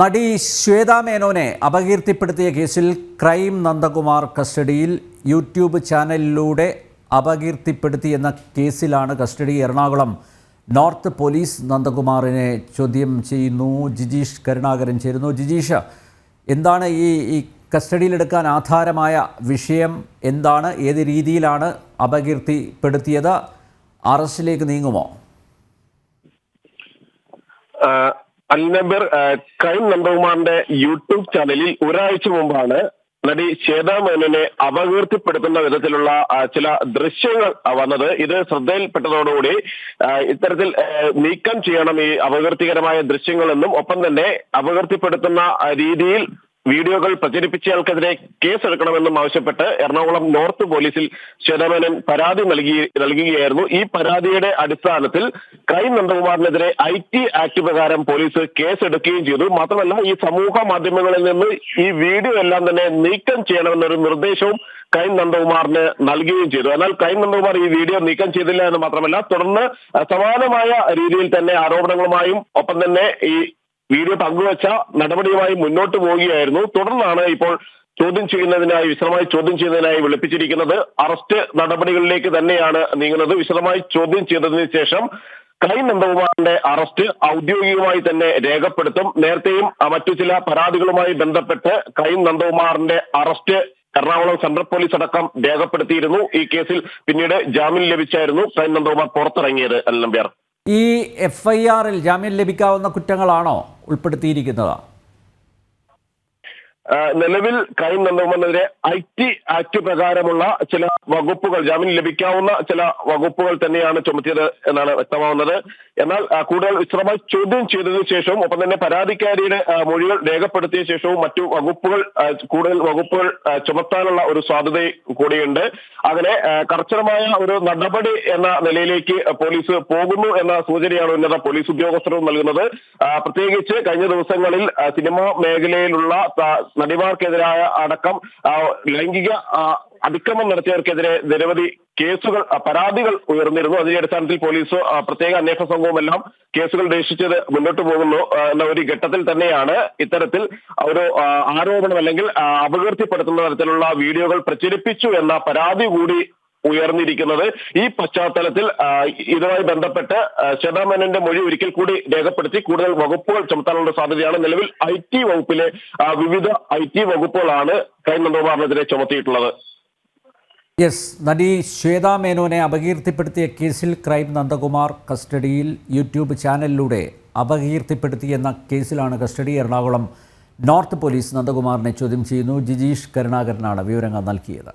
നടി ശ്വേത മേനോനെ അപകീർത്തിപ്പെടുത്തിയ കേസിൽ ക്രൈം നന്ദകുമാർ കസ്റ്റഡിയിൽ യൂട്യൂബ് ചാനലിലൂടെ അപകീർത്തിപ്പെടുത്തി എന്ന കേസിലാണ് കസ്റ്റഡി. എറണാകുളം നോർത്ത് പോലീസ് നന്ദകുമാറിനെ ചോദ്യം ചെയ്യുന്നു. ജിജീഷ് കരുണാകരൻ ചേരുന്നു. ജിജീഷ് എന്താണ് ഈ ഈ കസ്റ്റഡിയിലെടുക്കാൻ ആധാരമായ വിഷയം? എന്താണ് ഏത് രീതിയിലാണ് അപകീർത്തിപ്പെടുത്തിയത്? അറസ്റ്റിലേക്ക് നീങ്ങുമോ? അൽനബർ ക്രൈം നന്ദകുമാറിന്റെ യൂട്യൂബ് ചാനലിൽ ഒരാഴ്ച മുമ്പാണ് നടി ശ്വേത മേനോനെ അപകീർത്തിപ്പെടുത്തുന്ന വിധത്തിലുള്ള ചില ദൃശ്യങ്ങൾ വന്നത്. ഇത് ശ്രദ്ധയിൽപ്പെട്ടതോടുകൂടി ഇത്തരത്തിൽ നീക്കം ചെയ്യണം ഈ അപകീർത്തികരമായ ദൃശ്യങ്ങളെന്നും ഒപ്പം തന്നെ അപകീർത്തിപ്പെടുത്തുന്ന രീതിയിൽ വീഡിയോകൾ പ്രചരിപ്പിച്ചയാൾക്കെതിരെ കേസെടുക്കണമെന്നും ആവശ്യപ്പെട്ട് എറണാകുളം നോർത്ത് പോലീസിൽ ശ്വേതാമേനൻ പരാതി നൽകി നൽകുകയായിരുന്നു. ഈ പരാതിയുടെ അടിസ്ഥാനത്തിൽ ക്രൈം നന്ദകുമാറിനെതിരെ ഐ ടി ആക്ട് പ്രകാരം പോലീസ് കേസെടുക്കുകയും ചെയ്തു. മാത്രമല്ല ഈ സമൂഹ മാധ്യമങ്ങളിൽ നിന്ന് ഈ വീഡിയോ എല്ലാം തന്നെ നീക്കം ചെയ്യണമെന്നൊരു നിർദ്ദേശവും ക്രൈം നന്ദകുമാറിന് നൽകുകയും ചെയ്തു. എന്നാൽ ക്രൈം നന്ദകുമാർ ഈ വീഡിയോ നീക്കം ചെയ്തില്ല എന്ന് മാത്രമല്ല തുടർന്ന് സമാനമായ രീതിയിൽ തന്നെ ആരോപണങ്ങളുമായും ഒപ്പം തന്നെ ഈ വീഡിയോ പങ്കുവച്ച നടപടിയുമായി മുന്നോട്ട് പോവുകയായിരുന്നു. തുടർന്നാണ് ഇപ്പോൾ ചോദ്യം ചെയ്യുന്നതിനായി വിശദമായി ചോദ്യം ചെയ്യുന്നതിനായി വിളിപ്പിച്ചിരിക്കുന്നത്. അറസ്റ്റ് നടപടികളിലേക്ക് തന്നെയാണ് നീങ്ങുന്നത്. വിശദമായി ചോദ്യം ചെയ്തതിന് ശേഷം ക്രൈം നന്ദകുമാറിന്റെ അറസ്റ്റ് ഔദ്യോഗികമായി തന്നെ രേഖപ്പെടുത്തും. നേരത്തെയും മറ്റു ചില പരാതികളുമായി ബന്ധപ്പെട്ട് ക്രൈം നന്ദകുമാറിന്റെ അറസ്റ്റ് എറണാകുളം സെൻട്രൽ പോലീസ് അടക്കം രേഖപ്പെടുത്തിയിരുന്നു. ഈ കേസിൽ പിന്നീട് ജാമ്യം ലഭിച്ചായിരുന്നു ക്രൈം നന്ദകുമാർ പുറത്തിറങ്ങിയത് നമ്പ്യാർ. ഈ എഫ് ഐ ആറിൽ ജാമ്യം ലഭിക്കാവുന്ന കുറ്റങ്ങളാണോ ഉൾപ്പെടുത്തിയിരിക്കുന്നത്? നിലവിൽ ക്രൈം നന്ദകുമാറിനെതിരെ ഐ ടി ആക്ട് പ്രകാരമുള്ള ചില വകുപ്പുകൾ ജാമ്യം ലഭിക്കാവുന്ന ചില വകുപ്പുകൾ തന്നെയാണ് ചുമത്തിയത് എന്നാണ് വ്യക്തമാവുന്നത്. എന്നാൽ കൂടുതൽ വിശദമായി ചോദ്യം ചെയ്തതിനു ശേഷവും ഒപ്പം തന്നെ പരാതിക്കാരിയുടെ മൊഴികൾ രേഖപ്പെടുത്തിയ ശേഷവും മറ്റു വകുപ്പുകൾ കൂടുതൽ വകുപ്പുകൾ ചുമത്താനുള്ള ഒരു സാധ്യത കൂടിയുണ്ട്. അങ്ങനെ കർശനമായ ഒരു നടപടി എന്ന നിലയിലേക്ക് പോലീസ് പോകുന്നു എന്ന സൂചനയാണ് ഉന്നത പോലീസ് ഉദ്യോഗസ്ഥരും നൽകുന്നത്. പ്രത്യേകിച്ച് കഴിഞ്ഞ ദിവസങ്ങളിൽ സിനിമാ മേഖലയിലുള്ള നടിമാർക്കെതിരായ അടക്കം ലൈംഗിക അതിക്രമം നടത്തിയവർക്കെതിരെ നിരവധി കേസുകൾ പരാതികൾ ഉയർന്നിരുന്നു. അതിന്റെ അടിസ്ഥാനത്തിൽ പോലീസ് പ്രത്യേക അന്വേഷണ സംഘവും എല്ലാം കേസുകൾ രക്ഷിച്ചത് മുന്നോട്ട് പോകുന്നു എന്ന ഒരു ഘട്ടത്തിൽ തന്നെയാണ് ഇത്തരത്തിൽ ഒരു ആരോപണം അല്ലെങ്കിൽ അപകീർത്തിപ്പെടുത്തുന്ന തരത്തിലുള്ള വീഡിയോകൾ പ്രചരിപ്പിച്ചു എന്ന പരാതി കൂടി ഉയർന്നിരിക്കുന്നത്. ഈ പശ്ചാത്തലത്തിൽ ഇതുമായി ബന്ധപ്പെട്ട് ആഹ് ശ്വേതാ മേനോന്റെ മൊഴി ഒരിക്കൽ കൂടി രേഖപ്പെടുത്തി കൂടുതൽ വകുപ്പുകൾ ചുമത്താനുള്ള സാധ്യതയാണ്. നിലവിൽ ഐ ടി വകുപ്പിലെ വിവിധ ഐ ടി വകുപ്പുകളാണ് ക്രൈം ചുമത്തിയിട്ടുള്ളത്. യെസ് നടി ശ്വേത മേനോനെ അപകീർത്തിപ്പെടുത്തിയ കേസിൽ ക്രൈം നന്ദകുമാർ കസ്റ്റഡിയിൽ യൂട്യൂബ് ചാനലിലൂടെ അപകീർത്തിപ്പെടുത്തി എന്ന കേസിലാണ് കസ്റ്റഡി. എറണാകുളം നോർത്ത് പോലീസ് നന്ദകുമാറിനെ ചോദ്യം ചെയ്യുന്നു. ജിജീഷ് കരുണാകരനാണ് വിവരങ്ങൾ നൽകിയത്.